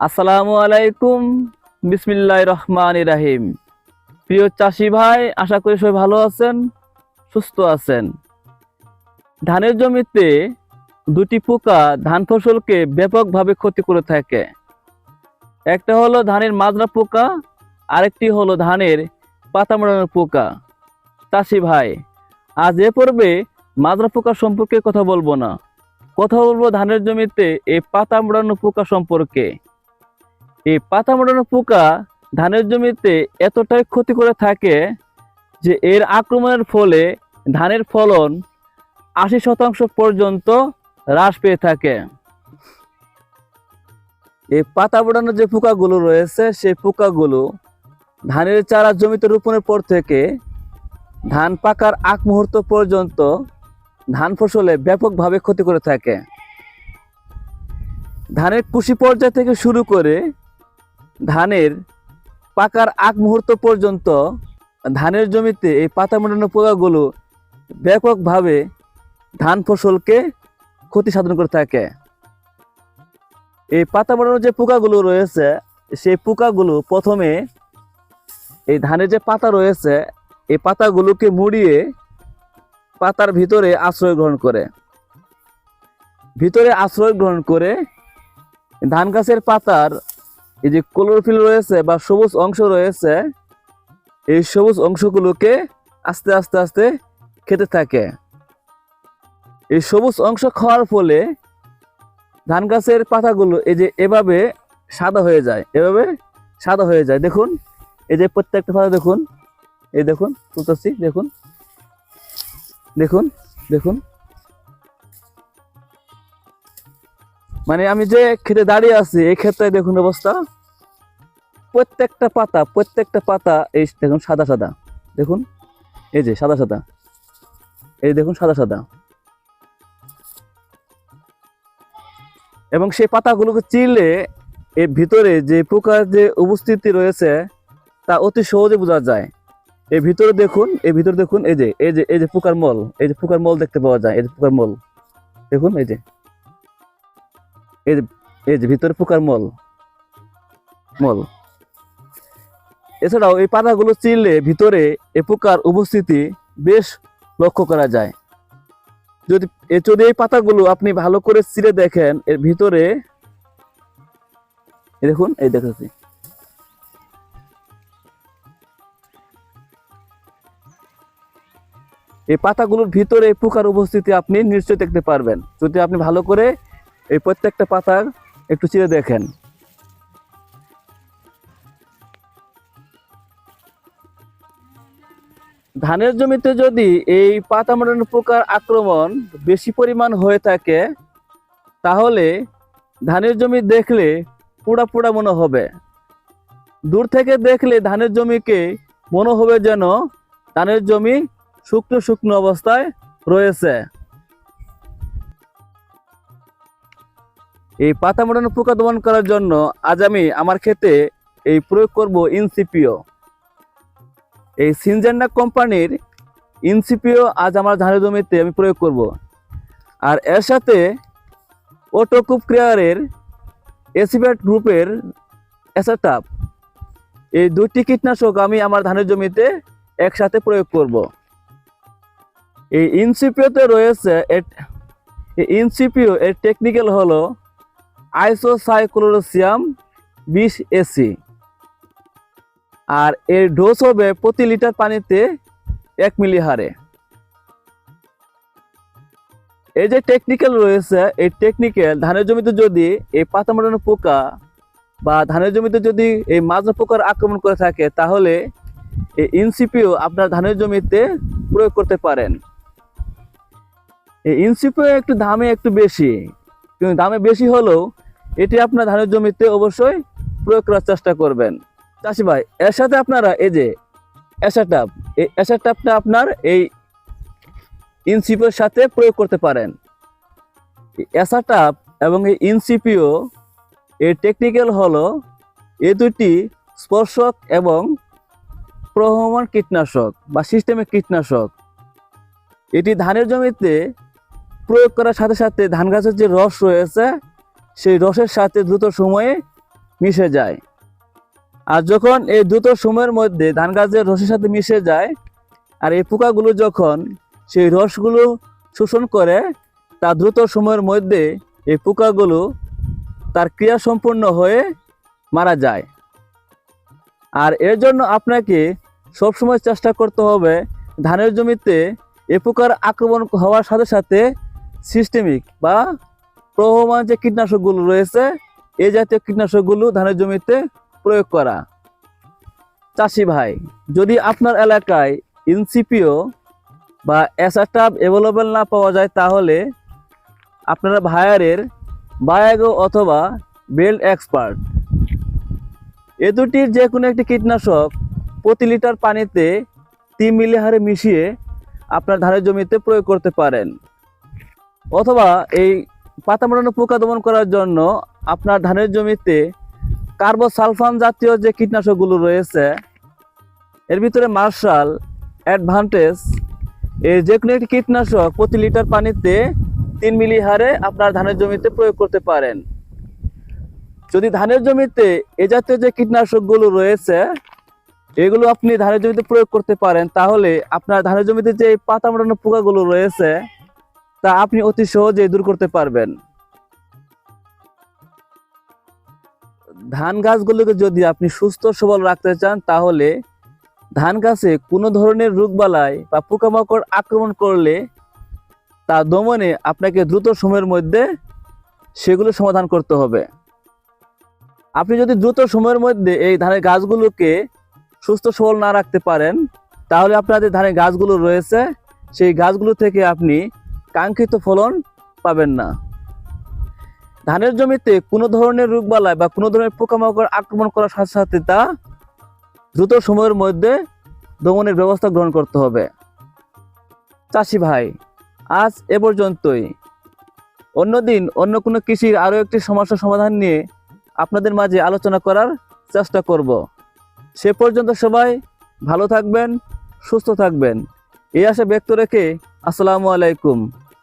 আসসালামু আলাইকুম। বিসমিল্লাহ রহমান ইরাহিম প্রিয় চাষি ভাই, আশা করি সবাই ভালো আছেন, সুস্থ আছেন। ধানের জমিতে দুটি পোকা ধান ফসলকে ব্যাপকভাবে ক্ষতি করে থাকে। একটা হলো ধানের মাজরা পোকা, আরেকটি হলো ধানের পাতা মোড়ানোর পোকা। চাষি ভাই, আজ এ পর্বে মাজরা পোকা সম্পর্কে কথা বলব না। কথা বলব ধানের জমিতে এই পাতা মোড়ানো পোকা সম্পর্কে। এই পাতা মোড়ানো পোকা ধানের জমিতে এতটাই ক্ষতি করে থাকে যে এর আক্রমণের ফলে ধানের ফলন আশি শতাংশ পর্যন্ত হ্রাস পেয়ে থাকে। এই পাতা মোড়ানো যে পোকাগুলো রয়েছে, সেই পোকাগুলো ধানের চারা জমিতে রোপণের পর থেকে ধান পাকার আগ মুহূর্ত পর্যন্ত ধান ফসলে ব্যাপকভাবে ক্ষতি করে থাকে। ধানের কুশি পর্যায় থেকে শুরু করে ধানের পাকার আগ মুহূর্ত পর্যন্ত ধানের জমিতে এই পাতা মোড়ানো পোকাগুলো ব্যাপকভাবে ধান ফসলকে ক্ষতি সাধন করে থাকে। এই পাতা মোড়ানো যে পোকাগুলো রয়েছে, সেই পোকাগুলো প্রথমে এই ধানের যে পাতা রয়েছে, এই পাতাগুলোকে মুড়িয়ে পাতার ভিতরে আশ্রয় গ্রহণ করে। ভিতরে আশ্রয় গ্রহণ করে ধান গাছের পাতার এই যে ক্লোরোফিল রয়েছে বা সবুজ অংশ রয়েছে, এই সবুজ অংশগুলোকে আস্তে আস্তে আস্তে খেতে থাকে। এই সবুজ অংশ খাওয়ার ফলে ধান গাছের পাতাগুলো এই যে এভাবে সাদা হয়ে যায়, এভাবে সাদা হয়ে যায়। দেখুন, এই যে প্রত্যেকটা পাতা দেখুন, এই দেখুন, তুলতেছি, দেখুন দেখুন দেখুন। মানে আমি যে খেতে দাঁড়িয়ে আছি, এই ক্ষেত্রে দেখুন অবস্থা। প্রত্যেকটা পাতা প্রত্যেকটা পাতা এই দেখুন সাদা সাদা। দেখুন, এই যে সাদা সাদা। এই দেখুন সাদা সাদা। এবং সেই পাতাগুলোকে চিলে এর ভিতরে যে পোকার যে উপস্থিতি রয়েছে, তা অতি সহজে বোঝা যায়। এর ভিতরে দেখুন, এর ভিতরে দেখুন, এই যে এই যে এই যে পোকার মল, এই যে পোকার মল দেখতে পাওয়া যায়, এই যে পোকার মল। দেখুন, এই যে। এই যে ভিতরে পোকার মল। মল। এছাড়াও এই পাতাগুলো চিরলে ভিতরে এ পোকার উপস্থিতি বেশ লক্ষ্য করা যায়। যদি যদি এই পাতাগুলো আপনি ভালো করে চিরে দেখেন, এর ভিতরে দেখুন, এই দেখাচ্ছি। এই পাতাগুলোর ভিতরে পোকার উপস্থিতি আপনি নিশ্চয়ই দেখতে পারবেন। যদি আপনি ভালো করে এই প্রত্যেকটা পাতার একটু চিরে দেখেন। ধানের জমিতে যদি এই পাতা মোড়ানো পোকার আক্রমণ বেশি পরিমাণ হয়ে থাকে, তাহলে ধানের জমি দেখলে পোড়া পোড়া মনে হবে। দূর থেকে দেখলে ধানের জমিকে মনে হবে যেন ধানের জমি শুকনো শুকনো অবস্থায় রয়েছে। এই পাতা মোড়ানো পোকা দমন করার জন্য আজ আমি আমার ক্ষেতে এই প্রয়োগ করব ইনসিপিও এই সিনজেন্ডা কোম্পানির ইনসিপিও আজ আমার ধানের জমিতে আমি প্রয়োগ করব। আর এর সাথে ওটোকুপ ক্রিয়ারের এসিবেট গ্রুপের অ্যাসাটাপ এই দুটি কীটনাশক আমি আমার ধানের জমিতে একসাথে প্রয়োগ করব। এই ইনসিপিওতে রয়েছে এর- ইনসিপিও এর টেকনিক্যাল হলো আইসোসাইক্লোরোসিয়াম বিশ এসি। আর এর ডোজ হবে প্রতি লিটার পানিতে এক মিলি হারে এই যে টেকনিক্যাল রয়েছে, এই টেকনিক্যাল ধানের জমিতে যদি এই পাতা মোড়ানো পোকা বা ধানের জমিতে যদি এই মাজরা পোকার আক্রমণ করে থাকে, তাহলে এই ইনসিপিও আপনার ধানের জমিতে প্রয়োগ করতে পারেন। এই ইনসিপিও একটু দামে একটু বেশি, কিন্তু দামে বেশি হলেও এটি আপনার ধানের জমিতে অবশ্যই প্রয়োগ করার চেষ্টা করবেন। চাষি ভাই, এর সাথে আপনারা এই যে অ্যাসাটাপ এই অ্যাসাটাপটা আপনার এই ইনসিপিওর সাথে প্রয়োগ করতে পারেন। অ্যাসাটাপ এবং এই ইনসিপিও এর টেকনিক্যাল হলো এ দুটি স্পর্শক এবং প্রহমান কীটনাশক বা সিস্টেমিক কীটনাশক। এটি ধানের জমিতে প্রয়োগ করার সাথে সাথে ধান গাছের যে রস রয়েছে সেই রসের সাথে দ্রুত সময়ে মিশে যায়। আর যখন এই দ্রুত সময়ের মধ্যে ধান গাছের রসের সাথে মিশে যায়, আর এই পোকাগুলো যখন সেই রসগুলো শোষণ করে, তা দ্রুত সময়ের মধ্যে এই পোকাগুলো তার ক্রিয়া সম্পূর্ণ হয়ে মারা যায়। আর এর জন্য আপনাকে সবসময় চেষ্টা করতে হবে ধানের জমিতে এ পোকার আক্রমণ হওয়ার সাথে সাথে সিস্টেমিক বা প্রবহমান যে কীটনাশকগুলো রয়েছে এই জাতীয় কীটনাশকগুলো ধানের জমিতে প্রয়োগ করা। চাষি ভাই, যদি আপনার এলাকায় ইনসিপিও বা অ্যাসাটাপ অ্যাভেলেবেল না পাওয়া যায়, তাহলে আপনারা ভায়ারের বায়াগো অথবা বেল্ট এক্সপার্ট। এ দুটির যে কোনো একটি কীটনাশক প্রতি লিটার পানিতে তিন মিলি হারে মিশিয়ে আপনার ধানের জমিতে প্রয়োগ করতে পারেন। অথবা এই পাতা মোড়ানো পোকা দমন করার জন্য আপনার ধানের জমিতে কার্বোসালফান জাতীয় যে কীটনাশকগুলো রয়েছে, এর ভিতরে মার্শাল অ্যাডভান্টেজ, এই যে কোনো একটি কীটনাশক প্রতি লিটার পানিতে তিন মিলি হারে আপনার ধানের জমিতে প্রয়োগ করতে পারেন। যদি ধানের জমিতে এ জাতীয় যে কীটনাশকগুলো রয়েছে, এগুলো আপনি ধানের জমিতে প্রয়োগ করতে পারেন, তাহলে আপনার ধানের জমিতে যে পাতা মোড়ানো পোকাগুলো রয়েছে তা আপনি অতি সহজেই দূর করতে পারবেন। ধান গাছগুলোকে যদি আপনি সুস্থ সবল রাখতে চান, তাহলে ধান গাছে কোনো ধরনের রোগবালাই বা পোকামাকড় আক্রমণ করলে তা দমনে আপনাকে দ্রুত সময়ের মধ্যে সেগুলো সমাধান করতে হবে। আপনি যদি দ্রুত সময়ের মধ্যে এই ধানের গাছগুলোকে সুস্থ সবল না রাখতে পারেন, তাহলে আপনাদের ধানের গাছগুলো রয়েছে। সেই গাছগুলো থেকে আপনি কাঙ্ক্ষিত ফলন পাবেন না। ধানের জমিতে কোনো ধরনের রোগবালাই বা কোনো ধরনের পোকামাকড় আক্রমণ করার সাথে সাথে তা দ্রুত সময়ের মধ্যে দমনের ব্যবস্থা গ্রহণ করতে হবে। চাষি ভাই, আজ এ পর্যন্তই। অন্যদিন অন্য কোনো কৃষির আরও একটি সমস্যার সমাধান নিয়ে আপনাদের মাঝে আলোচনা করার চেষ্টা করব। সে পর্যন্ত সবাই ভালো থাকবেন, সুস্থ থাকবেন। এই আশা ব্যক্ত রেখে আসসালামু আলাইকুম।